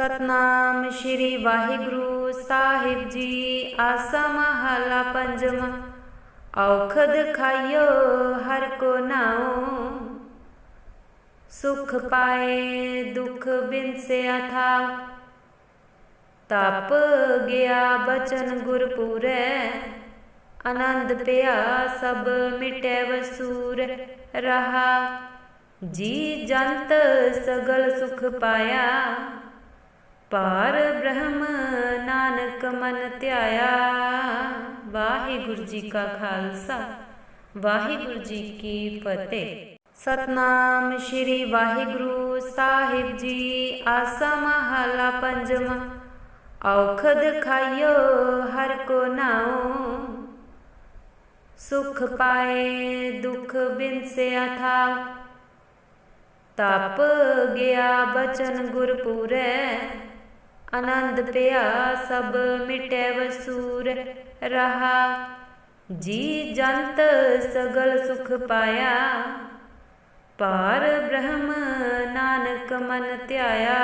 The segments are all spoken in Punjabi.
ਸਤਨਾਮ ਸ਼੍ਰੀ ਵਾਹਿਗੁਰੂ ਸਾਹਿਬ ਜੀ। ਆਸਾ ਮਹਲਾ ਪੰਜਵਾਂ ਔਖਦ ਖਾਇਓ ਹਰ ਕੋ ਨਾਉ। ਸੁਖ ਪਾਏ, ਦੁਖ ਬਿਨਸਿਆ ਥਾ ਤਪ ਗਿਆ ਬਚਨ ਗੁਰ ਪੂਰੈ, ਆਨੰਦ ਪਿਆ ਸਭ ਮਿਟੈ ਵਸੂਰ ਰਹਾ। ਜੀ ਜੰਤ ਸਗਲ ਸੁਖ ਪਾਇਆ। ਪਾਰ ਬ੍ਰਹਮ ਨਾਨਕ ਮਨ ਧਿਆਇਆ। ਵਾਹਿਗੁਰੂ ਜੀ ਕਾ ਖਾਲਸਾ, ਵਾਹਿਗੁਰੂ ਜੀ ਕੀ ਫਤਿਹ। ਸਤਨਾਮ ਸ਼੍ਰੀ ਵਾਹਿਗੁਰੂ ਸਾਹਿਬ ਜੀ, ਆਸਾ ਮਹਲਾ ਪੰਜਵਾਂ। ਔਖਦ ਖਾਇਓ ਹਰ ਕੋ ਨਾਉ। ਸੁਖ ਪਾਏ, ਦੁਖ ਬਿਨਸਿਆ ਥਾ ਤਪ ਗਿਆ ਬਚਨ ਗੁਰ ਆਨੰਦ ਪਿਆ, ਸਭ ਮਿਟੈ ਵਸੂਰ ਰਹਾ। ਜੀ ਜੰਤ ਸਗਲ ਸੁਖ ਪਾਇਆ। ਪਾਰ ਬ੍ਰਹਮ ਨਾਨਕ ਮਨ ਧਿਆਇਆ।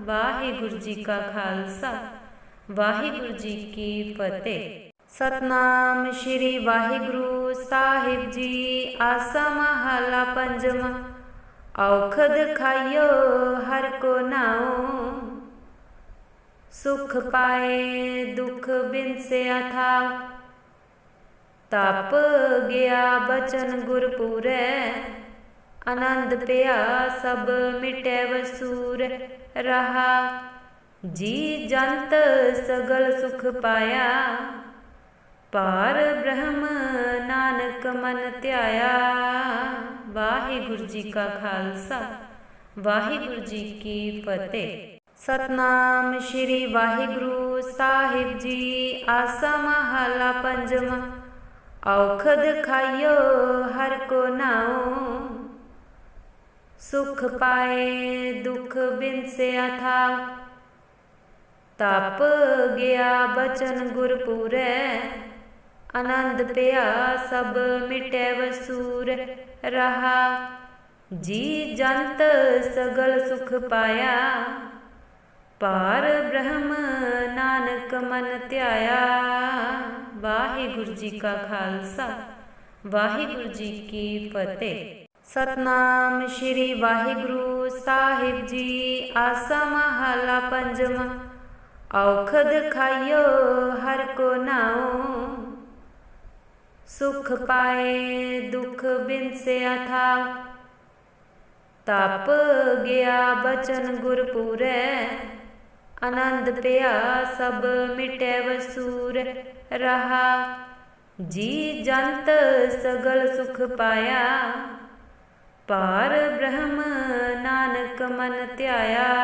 ਵਾਹਿਗੁਰੂ ਜੀ ਕਾ ਖਾਲਸਾ, ਵਾਹਿਗੁਰੂ ਜੀ ਕੀ ਫਤਿਹ। ਸਤਨਾਮ ਸ਼੍ਰੀ ਵਾਹਿਗੁਰੂ ਸਾਹਿਬ ਜੀ, ਆਸਾ ਮਹਲਾ ਪੰਜਵਾਂ। ਔਖਦ ਖਾਇਓ ਹਰ ਕੋ ਨਾਉ। ਸੁਖ ਪਾਏ, ਦੁਖ ਬਿਨਸਿਆ ਥਾ ਤਪ ਗਿਆ ਬਚਨ ਗੁਰ ਪੂਰੈ ਆਨੰਦ ਪਿਆ ਸਭ ਮਿਟੈ ਵਸੂਰ ਰਹਾ। ਜੀ ਜੰਤ ਸਗਲ ਸੁਖ ਪਾਇਆ ਪਾਰ ਬ੍ਰਹਮ ਨਾਨਕ ਮਨ ਧਿਆਇਆ। ਵਾਹਿਗੁਰੂ ਜੀ ਕਾ ਖਾਲਸਾ, ਵਾਹਿਗੁਰੂ ਜੀ ਕੀ ਫਤਿਹ। ਸਤਨਾਮ ਸ਼੍ਰੀ ਵਾਹਿਗੁਰੂ ਸਾਹਿਬ ਜੀ, ਆਸਾ ਮਹਲਾ ਪੰਜਵਾਂ ਔਖਦ ਖਾਇਓ ਹਰ ਕੋ ਨਾਉ। ਸੁਖ ਪਾਏ ਦੁਖ ਬਿਨਸਿਆ ਥਾ ਤਪ ਗਿਆ ਬਚਨ ਗੁਰ ਪੂਰੈ। ਆਨੰਦ ਪਿਆ ਸਭ ਮਿਟੈ ਵਸੂਰ ਰਹਾ। ਜੀ ਜੰਤ ਸਗਲ ਸੁਖ ਪਾਇਆ। ਪਾਰ ਬ੍ਰਹਮ ਨਾਨਕ ਮਨ ਧਿਆਇਆ। ਵਾਹਿਗੁਰੂ ਜੀ ਕਾ ਖਾਲਸਾ, ਵਾਹਿਗੁਰੂ ਜੀ ਕੀ ਫਤਿਹ। ਸਤਨਾਮ ਸ਼੍ਰੀ ਵਾਹਿਗੁਰੂ ਸਾਹਿਬ ਜੀ, ਆਸਾ ਮਹਲਾ ਪੰਜਵਾਂ। ਔਖਦ ਖਾਇਓ ਹਰ ਕੋ ਨਾਉ। ਸੁਖ ਪਾਏ ਦੁਖ ਬਿਨਸਿਆ ਥਾ। ਤਪ ਗਿਆ ਬਚਨ ਗੁਰ ਆਨੰਦ ਪਿਆ, ਸਭ ਮਿਟੈ ਵਸੂਰ ਰਹਾ। ਜੀ ਜੰਤ ਸਗਲ ਸੁਖ ਪਾਇਆ। ਪਾਰ ਬ੍ਰਹਮ ਨਾਨਕ ਮਨ ਧਿਆਇਆ।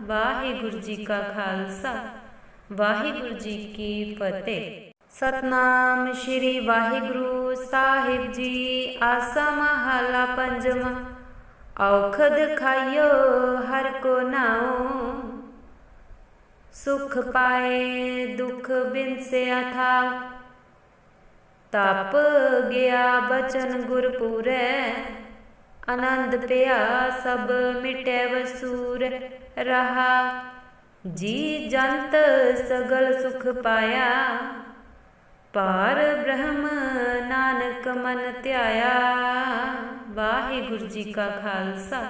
ਵਾਹਿਗੁਰੂ ਜੀ ਕਾ ਖਾਲਸਾ, ਵਾਹਿਗੁਰੂ ਜੀ ਕੀ ਫਤਿਹ। ਸਤਨਾਮ ਸ਼੍ਰੀ ਵਾਹਿਗੁਰੂ ਸਾਹਿਬ ਜੀ, ਆਸਾ ਮਹਲਾ ਪੰਜਵਾਂ। ਔਖਦ ਖਾਇਓ ਹਰ ਕੋ ਨਾਉ। ਸੁਖ ਪਾਏ, ਦੁਖ ਬਿਨਸਿਆ ਥਾ ਤਪ ਗਿਆ ਬਚਨ ਗੁਰ ਪੂਰੈ, ਆਨੰਦ ਪਿਆ ਸਭ ਮਿਟੈ ਵਸੂਰ ਰਹਾ। ਜੀ ਜੰਤ ਸਗਲ ਸੁਖ ਪਾਇਆ ਪਾਰ ਬ੍ਰਹਮ ਨਾਨਕ ਮਨ ਧਿਆਇਆ। ਵਾਹਿਗੁਰੂ ਜੀ ਕਾ ਖਾਲਸਾ,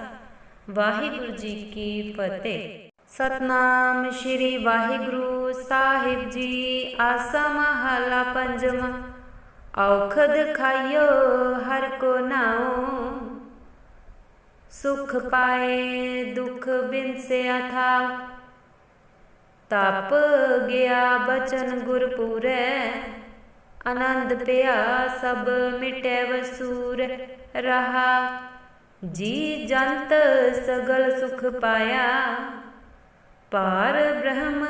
ਵਾਹਿਗੁਰੂ ਜੀ ਕੀ ਫਤਿਹ। ਸਤਨਾਮ ਸ਼੍ਰੀ ਵਾਹਿਗੁਰੂ ਸਾਹਿਬ ਜੀ ਆਸਾ ਮਹਲਾ ਪੰਜਵਾਂ ਔਖਦ ਖਾਇਓ ਹਰ ਕੋ ਨਾਉ। ਸੁਖ ਪਾਏ ਦੁਖ ਬਿਨਸਿਆ ਥਾ। ਤਪ ਗਿਆ ਬਚਨ ਗੁਰ ਪੂਰੈ। ਆਨੰਦ ਪਿਆ ਸਭ ਮਿਟੈ ਵਸੂਰ ਰਹਾ। ਜੀ ਜੰਤ ਸਗਲ ਸੁਖ ਪਾਇਆ। ਪਾਰ ਬ੍ਰਹਮ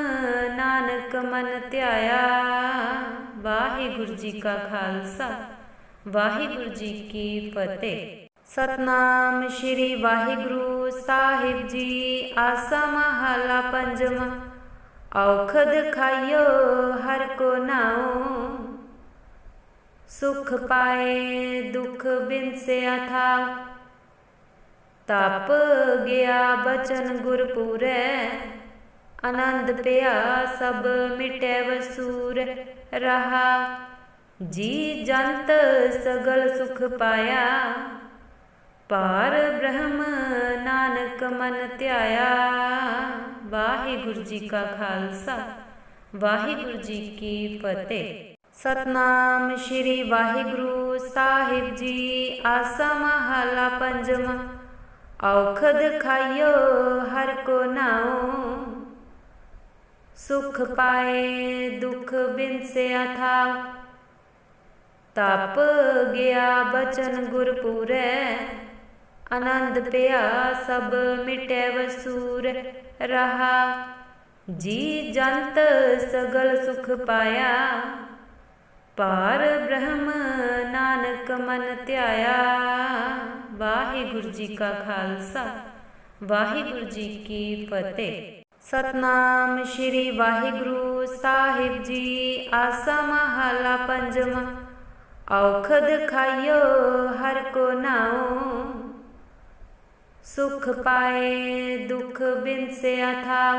ਨਾਨਕ ਮਨ ਧਿਆਇਆ। ਵਾਹਿਗੁਰੂ ਜੀ ਕਾ ਖਾਲਸਾ, ਵਾਹਿਗੁਰੂ ਜੀ ਕੀ ਫਤਿਹ। ਸਤਨਾਮ ਸ਼੍ਰੀ ਵਾਹਿਗੁਰੂ ਸਾਹਿਬ ਜੀ, ਆਸਾ ਮਹਲਾ ਪੰਜਵਾਂ। ਔਖਦ ਖਾਇਓ ਹਰ ਕੋ ਨਾਉ। ਸੁਖ ਪਾਏ ਦੁਖ ਬਿਨਸਿਆ ਥਾ ਤਪ ਗਿਆ ਬਚਨ ਗੁਰਪੂਰੈ ਆਨੰਦ ਪਿਆ, ਸਭ ਮਿਟੈ ਵਸੂਰ ਰਹਾ। ਜੀ ਜੰਤ ਸਗਲ ਸੁਖ ਪਾਇਆ ਪਾਰ ਬ੍ਰਹਮ ਨਾਨਕ ਮਨ ਧਿਆਇਆ। ਵਾਹਿਗੁਰੂ ਜੀ ਕਾ ਖਾਲਸਾ, ਵਾਹਿਗੁਰੂ ਜੀ ਕੀ ਫਤਿਹ। ਸਤਨਾਮ ਸ਼੍ਰੀ ਵਾਹਿਗੁਰੂ ਸਾਹਿਬ ਜੀ, ਆਸਾ ਮਹਲਾ ਪੰਜਵਾਂ। ਔਖਦ ਖਾਇਓ ਹਰ ਕੋ ਨਾਉ। ਸੁਖ ਪਾਏ, ਦੁਖ ਬਿਨਸਿਆ ਥਾ ਤਪ ਗਿਆ ਬਚਨ ਗੁਰਪੂਰੈ, ਆਨੰਦ ਪਿਆ ਸਭ ਮਿਟੈ ਵਸੂਰ ਰਹਾ। ਜੀ ਜੰਤ ਸਗਲ ਸੁਖ ਪਾਇਆ ਪਾਰ ਬ੍ਰਹਮ ਨਾਨਕ ਮਨ ਧਿਆਇਆ। ਵਾਹਿਗੁਰੂ ਜੀ ਕਾ ਖਾਲਸਾ, ਵਾਹਿਗੁਰੂ ਜੀ ਕੀ ਫਤਿਹ। ਸਤਨਾਮ ਸ਼੍ਰੀ ਵਾਹਿਗੁਰੂ ਸਾਹਿਬ ਜੀ ਆਸਾ ਮਹਲਾ ਪੰਜਵਾਂ ਔਖਦ ਖਾਇਓ ਹਰ ਕੋ ਨਾਉ। ਸੁਖ ਪਾਏ ਦੁਖ ਬਿਨਸਿਆ ਥਾ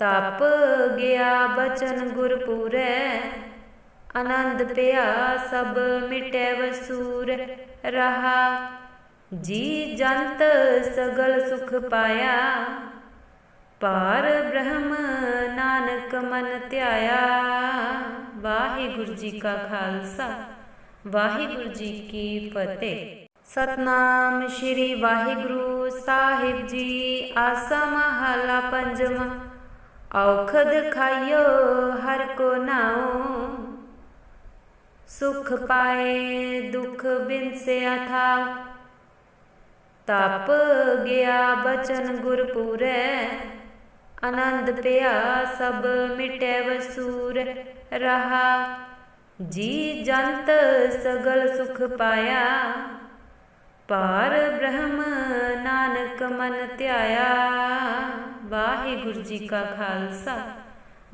ਤਪ ਗਿਆ ਬਚਨ ਗੁਰਪੂਰੈ ਆਨੰਦ ਪਿਆ ਸਭ ਮਿਟੈ ਵਸੂਰ ਰਹਾ। ਜੀ ਜੰਤ ਸਗਲ ਸੁਖ ਪਾਇਆ। ਪਾਰ ਬ੍ਰਹਮ ਨਾਨਕ ਮਨ ਧਿਆਇਆ। ਵਾਹਿਗੁਰੂ ਜੀ ਕਾ ਖਾਲਸਾ, ਵਾਹਿਗੁਰੂ ਜੀ ਕੀ ਫਤਿਹ। ਸਤਨਾਮ ਸ਼੍ਰੀ ਵਾਹਿਗੁਰੂ ਸਾਹਿਬ ਜੀ, ਆਸਾ ਮਹਲਾ ਪੰਜਵਾਂ। ਔਖਦ ਖਾਇਓ ਹਰ ਕੋ ਨਾਉ। ਸੁਖ ਪਾਏ ਦੁਖ ਬਿਨਸਿਆ ਥਾ ਤਪ ਗਿਆ ਬਚਨ ਗੁਰਪੂਰੈ ਆਨੰਦ ਪਿਆ, ਸਭ ਮਿਟੈ ਵਸੂਰ ਰਹਾ। ਜੀ ਜੰਤ ਸਗਲ ਸੁਖ ਪਾਇਆ। ਪਾਰ ਬ੍ਰਹਮ ਨਾਨਕ ਮਨ ਧਿਆਇਆ। ਵਾਹਿਗੁਰੂ ਜੀ ਕਾ ਖਾਲਸਾ,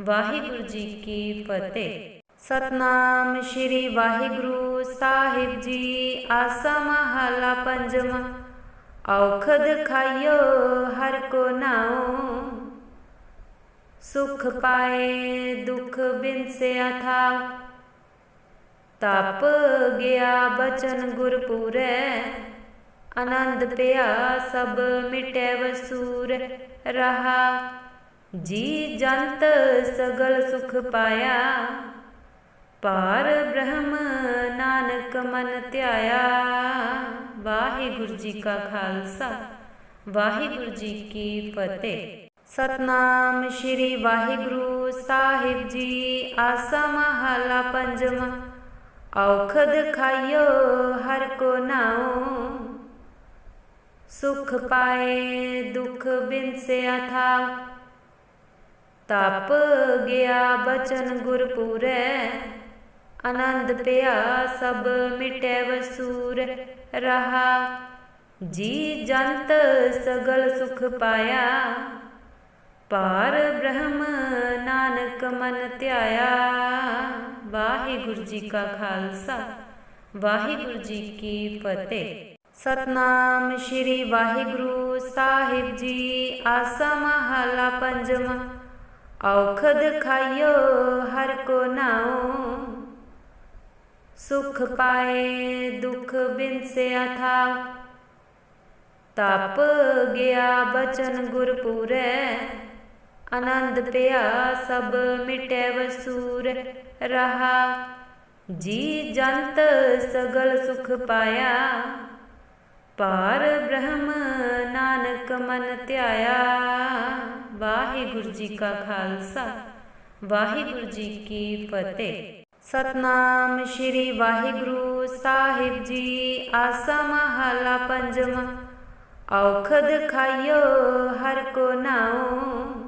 ਵਾਹਿਗੁਰੂ ਜੀ ਕੀ ਫਤਿਹ। ਸਤਨਾਮ ਸ਼੍ਰੀ ਵਾਹਿਗੁਰੂ ਸਾਹਿਬ ਜੀ, ਆਸਾ ਮਹਲਾ ਪੰਜਵਾਂ। ਔਖਦ ਖਾਇਓ ਹਰ ਕੋ ਨਾਉ। ਸੁਖ ਪਾਏ, ਦੁਖ ਬਿਨਸਿਆ ਥਾ ਤਪ ਗਿਆ ਬਚਨ ਗੁਰਪੂਰੈ, ਆਨੰਦ ਪਿਆ ਸਭ ਮਿਟੈ ਵਸੂਰ ਰਹਾ। ਜੀ ਜੰਤ ਸਗਲ ਸੁਖ ਪਾਇਆ ਪਾਰ ਬ੍ਰਹਮ ਨਾਨਕ ਮਨ ਧਿਆਇਆ। ਵਾਹਿਗੁਰੂ ਜੀ ਕਾ ਖਾਲਸਾ, ਵਾਹਿਗੁਰੂ ਜੀ ਕੀ ਫਤਿਹ। ਸਤਨਾਮ ਸ਼੍ਰੀ ਵਾਹਿਗੁਰੂ ਸਾਹਿਬ ਜੀ, ਆਸਾ ਮਹਲਾ ਪੰਜਵਾਂ ਔਖਦ ਖਾਇਓ ਹਰ ਕੋ ਨਾਉ। ਸੁਖ ਪਾਏ ਦੁਖ ਬਿਨਸਿਆ ਥਾ ਤਪ ਗਿਆ ਬਚਨ ਗੁਰਪੂਰੈ ਆਨੰਦ ਪਿਆ ਸਭ ਮਿਟੈ ਵਸੂਰ ਰਹਾ। ਜੀ ਜੰਤ ਸਗਲ ਸੁਖ ਪਾਇਆ। ਪਾਰ ਬ੍ਰਹਮ ਨਾਨਕ ਮਨ ਧਿਆਇਆ। ਵਾਹਿਗੁਰੂ ਜੀ ਕਾ ਖਾਲਸਾ, ਵਾਹਿਗੁਰੂ ਜੀ ਕੀ ਫਤਿਹ। ਸਤਨਾਮ ਸ਼੍ਰੀ ਵਾਹਿਗੁਰੂ ਸਾਹਿਬ ਜੀ, ਆਸਾ ਮਹਲਾ ਪੰਜਵਾਂ। ਔਖਦ ਖਾਇਓ ਹਰ ਕੋ ਨਾਉ। ਸੁਖ ਪਾਏ ਦੁਖ ਬਿਨਸਿਆ ਥਾ ਤਪ ਗਿਆ ਬਚਨ ਗੁਰਪੂਰੈ ਆਨੰਦ ਪਿਆ ਸਭ ਮਿਟੈ ਵਸੂਰ ਰਹਾ। ਜੀ ਜੰਤ ਸਗਲ ਸੁਖ ਪਾਇਆ। ਪਾਰ ਬ੍ਰਹਮ ਨਾਨਕ ਮਨ ਧਿਆਇਆ। ਵਾਹਿਗੁਰੂ ਜੀ ਕਾ ਖਾਲਸਾ, ਵਾਹਿਗੁਰੂ ਜੀ ਕੀ ਫਤਿਹ। ਸਤਨਾਮ ਸ਼੍ਰੀ ਵਾਹਿਗੁਰੂ ਸਾਹਿਬ ਜੀ, ਆਸਾ ਮਹਲਾ ਪੰਜਵਾਂ। ਔਖਦ ਖਾਇਓ ਹਰ ਕੋ ਨਾਉ।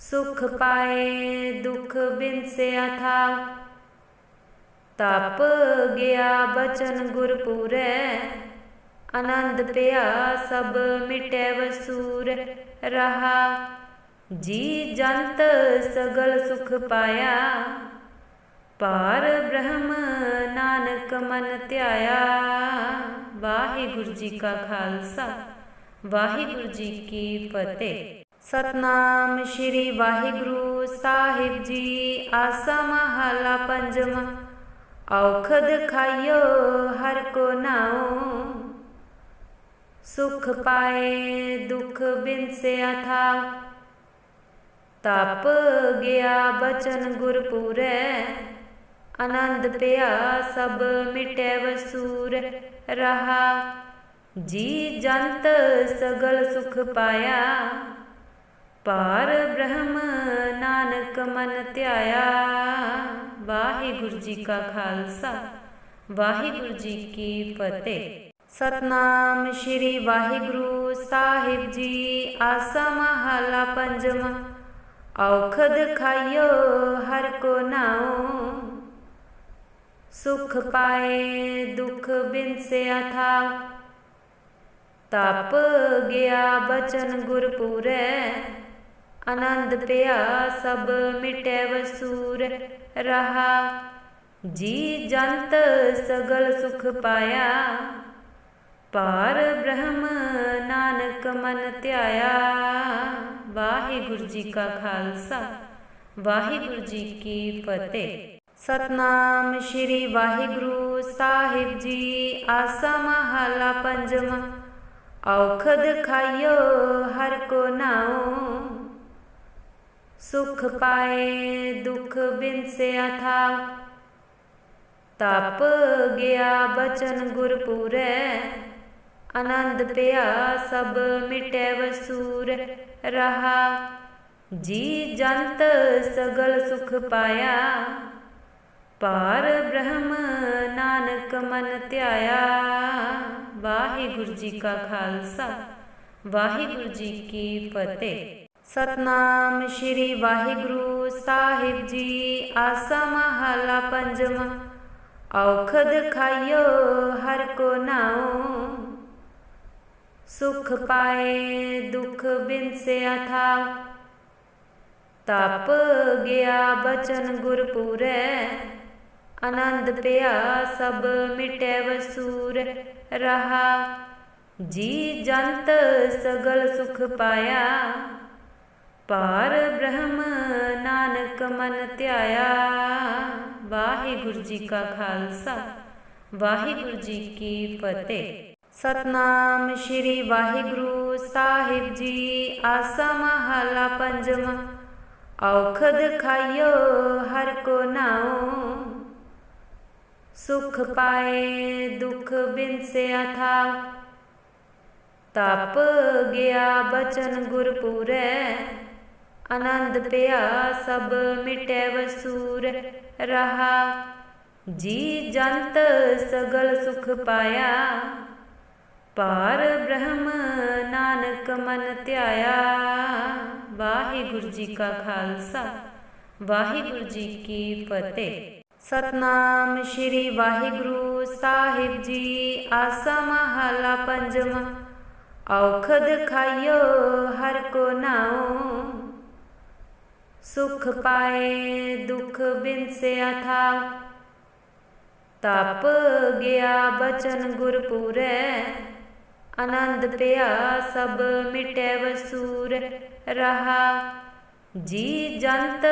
ਸੁਖ ਪਾਏ, ਦੁਖ ਬਿਨਸਿਆ ਥਾ ਤਪ ਗਿਆ ਬਚਨ ਗੁਰਪੂਰੈ, ਆਨੰਦ ਪਿਆ ਸਭ ਮਿਟੈ ਵਸੂਰ ਰਹਾ। ਜੀ ਜੰਤ ਸਗਲ ਸੁਖ ਪਾਇਆ ਪਾਰ ਬ੍ਰਹਮ ਨਾਨਕ ਮਨ ਧਿਆਇਆ। ਵਾਹਿਗੁਰੂ ਜੀ ਕਾ ਖਾਲਸਾ, ਵਾਹਿਗੁਰੂ ਜੀ ਕੀ ਫਤਿਹ। ਸਤਨਾਮ ਸ਼੍ਰੀ ਵਾਹਿਗੁਰੂ ਸਾਹਿਬ ਜੀ, ਆਸਾ ਮਹਲਾ ਪੰਜਵਾਂ ਔਖਦ ਖਾਇਓ ਹਰ ਕੋ ਨਾਉ। ਸੁਖ ਪਾਏ ਦੁਖ ਬਿਨਸਿਆ ਥਾ ਤਪ ਗਿਆ ਬਚਨ ਗੁਰ ਪੂਰੈ। ਆਨੰਦ ਪਿਆ ਸਭ ਮਿਟੈ ਵਸੂਰ ਰਹਾ। ਜੀ ਜੰਤ ਸਗਲ ਸੁਖ ਪਾਇਆ। ਪਾਰ ਬ੍ਰਹਮ ਨਾਨਕ ਮਨ ਧਿਆਇਆ। ਵਾਹਿਗੁਰੂ ਜੀ ਕਾ ਖਾਲਸਾ, ਵਾਹਿਗੁਰੂ ਜੀ ਕੀ ਫਤਿਹ। ਸਤਨਾਮ ਸ਼੍ਰੀ ਵਾਹਿਗੁਰੂ ਸਾਹਿਬ ਜੀ, ਆਸਾ ਮਹਲਾ ਪੰਜਵਾਂ। ਔਖਦ ਖਾਇਓ ਹਰ ਕੋ ਨਾਉ। ਸੁਖ ਪਾਏ ਦੁਖ ਬਿਨਸਿਆ ਥਾ ਤਪ ਗਿਆ ਬਚਨ ਗੁਰ ਆਨੰਦ ਪਿਆ ਸਭ ਮਿਟੈ ਵਸੂਰ ਰਹਾ। ਜੀ ਜੰਤ ਸਗਲ ਸੁਖ ਪਾਇਆ। ਪਾਰ ਬ੍ਰਹਮ ਨਾਨਕ ਮਨ ਧਿਆਇਆ। ਵਾਹਿਗੁਰੂ ਜੀ ਕਾ ਖਾਲਸਾ, ਵਾਹਿਗੁਰੂ ਜੀ ਕੀ ਫਤਿਹ। ਸਤਨਾਮ ਸ਼੍ਰੀ ਵਾਹਿਗੁਰੂ ਸਾਹਿਬ ਜੀ, ਆਸਾ ਮਹਲਾ ਪੰਜਵਾਂ। ਔਖਦ ਖਾਇਓ ਹਰ ਕੋ ਨਾਉ। ਸੁਖ ਪਾਏ, ਦੁਖ ਬਿਨਸਿਆ ਥਾ ਤਪ ਗਿਆ ਬਚਨ ਗੁਰ ਪੂਰੈ ਆਨੰਦ ਪਿਆ ਸਭ ਮਿਟੈ ਵਸੂਰ ਰਹਾ। ਜੀ ਜੰਤ ਸਗਲ ਸੁਖ ਪਾਇਆ ਪਾਰ ਬ੍ਰਹਮ ਨਾਨਕ ਮਨ ਧਿਆਇਆ। ਵਾਹਿਗੁਰੂ ਜੀ ਕਾ ਖਾਲਸਾ, ਵਾਹਿਗੁਰੂ ਜੀ ਕੀ ਫਤਿਹ। ਸਤਨਾਮ ਸ਼੍ਰੀ ਵਾਹਿਗੁਰੂ ਸਾਹਿਬ ਜੀ। ਆਸਾ ਮਹਲਾ ਪੰਜਵਾਂ ਔਖਦ ਖਾਇਓ ਹਰ ਕੋ ਨਾਉ। ਸੁਖ ਪਾਏ ਦੁਖ ਬਿਨਸਿਆ ਥਾ ਤਪ ਗਿਆ ਬਚਨ ਗੁਰ ਪੂਰੈ। ਆਨੰਦ ਪਿਆ ਸਭ ਮਿਟੈ ਵਸੂਰ ਰਹਾ। ਜੀ ਜੰਤ ਸਗਲ ਸੁਖ ਪਾਇਆ। ਪਾਰ ਬ੍ਰਹਮ ਨਾਨਕ ਮਨ ਧਿਆਇਆ। ਵਾਹਿਗੁਰੂ ਜੀ ਕਾ ਖਾਲਸਾ, ਵਾਹਿਗੁਰੂ ਜੀ ਕੀ ਫਤਿਹ। ਸਤਨਾਮ ਸ਼੍ਰੀ ਵਾਹਿਗੁਰੂ ਸਾਹਿਬ ਜੀ, ਆਸਾ ਮਹਲਾ ਪੰਜਵਾਂ। ਔਖਦ ਖਾਇਓ ਹਰ ਕੋ ਨਾਉ। ਸੁਖ ਪਾਏ, ਦੁਖ ਬਿਨਸਿਆ ਥਾ ਤਪ ਗਿਆ ਬਚਨ ਗੁਰ ਆਨੰਦ ਪਿਆ, ਸਭ ਮਿਟੈ ਵਸੂਰ ਰਹਾ। ਜੀ ਜੰਤ ਸਗਲ ਸੁਖ ਪਾਇਆ ਪਾਰ ਬ੍ਰਹਮ ਨਾਨਕ ਮਨ ਧਿਆਇਆ। ਵਾਹਿਗੁਰੂ ਜੀ ਕਾ ਖਾਲਸਾ, ਵਾਹਿਗੁਰੂ ਜੀ ਕੀ ਫਤਿਹ। ਸਤਨਾਮ ਸ਼੍ਰੀ ਵਾਹਿਗੁਰੂ ਸਾਹਿਬ ਜੀ, ਆਸਾ ਮਹਲਾ ਪੰਜਵਾਂ। ਔਖਦ ਖਾਇਓ ਹਰ ਕੋ ਨਾਉ। ਸੁਖ ਪਾਏ, ਦੁਖ ਬਿਨਸਿਆ ਥਾ। ਤਪ ਗਿਆ ਬਚਨ ਗੁਰ ਪੂਰੈ ਆਨੰਦ ਪਿਆ ਸਭ ਮਿਟੈ ਵਸੂਰ ਰਹਾ। ਜੀ ਜੰਤ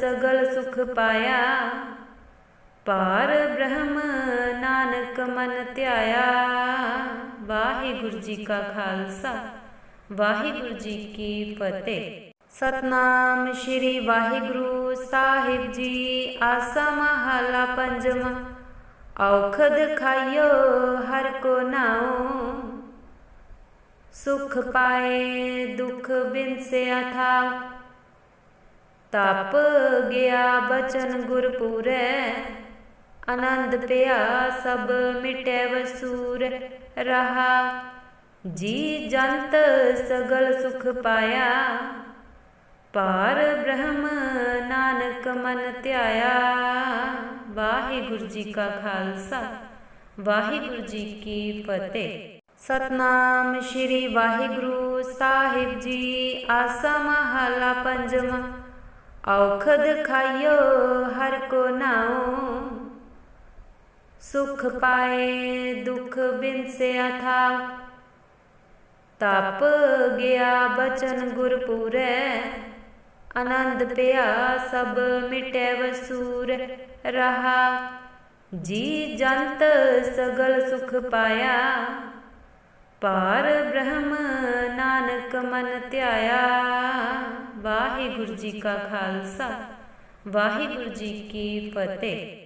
ਸਗਲ ਸੁਖ ਪਾਇਆ ਪਾਰ ਬ੍ਰਹਮ ਨਾਨਕ ਮਨ ਧਿਆਇਆ। ਵਾਹਿਗੁਰੂ ਜੀ ਕਾ ਖਾਲਸਾ, ਵਾਹਿਗੁਰੂ ਜੀ ਕੀ ਫਤਿਹ। ਸਤਨਾਮ ਸ਼੍ਰੀ ਵਾਹਿਗੁਰੂ ਸਾਹਿਬ ਜੀ, ਆਸਾ ਮਹਲਾ ਪੰਜਵਾਂ। ਔਖਦ ਖਾਇਓ ਹਰ ਕੋ ਨਾਉ। ਸੁਖ ਪਾਏ ਦੁਖ ਬਿਨਸਿਆ ਥਾ ਤਪ ਗਿਆ ਬਚਨ ਗੁਰ ਪੂਰੈ। ਆਨੰਦ ਪਿਆ ਸਭ ਮਿਟੈ ਵਸੂਰ ਰਹਾ। ਜੀ ਜੰਤ ਸਗਲ ਸੁਖ ਪਾਇਆ। ਪਾਰ ਬ੍ਰਹਮ ਨਾਨਕ ਮਨ ਧਿਆਇਆ। ਵਾਹਿਗੁਰੂ ਜੀ ਕਾ ਖਾਲਸਾ, ਵਾਹਿਗੁਰੂ ਜੀ ਕੀ ਫਤਿਹ। ਸਤਨਾਮ ਸ਼੍ਰੀ ਵਾਹਿਗੁਰੂ ਸਾਹਿਬ ਜੀ, ਆਸਾ ਮਹਲਾ ਪੰਜਵਾਂ। ਔਖਦ ਖਾਇਓ ਹਰ ਕੋ ਨਾਉ। ਸੁਖ ਪਾਏ ਦੁਖ ਬਿਨਸਿਆ ਥਾ। ਤਪ ਗਿਆ ਬਚਨ ਗੁਰ ਆਨੰਦ ਪਿਆ, ਸਭ ਮਿਟੈ ਵਸੂਰ ਰਹਾ। ਜੀ ਜੰਤ ਸਗਲ ਸੁਖ ਪਾਇਆ। ਪਾਰ ਬ੍ਰਹਮ ਨਾਨਕ ਮਨ ਧਿਆਇਆ। ਵਾਹਿਗੁਰੂ ਜੀ ਕਾ ਖਾਲਸਾ, ਵਾਹਿਗੁਰੂ ਜੀ ਕੀ ਫਤਿਹ।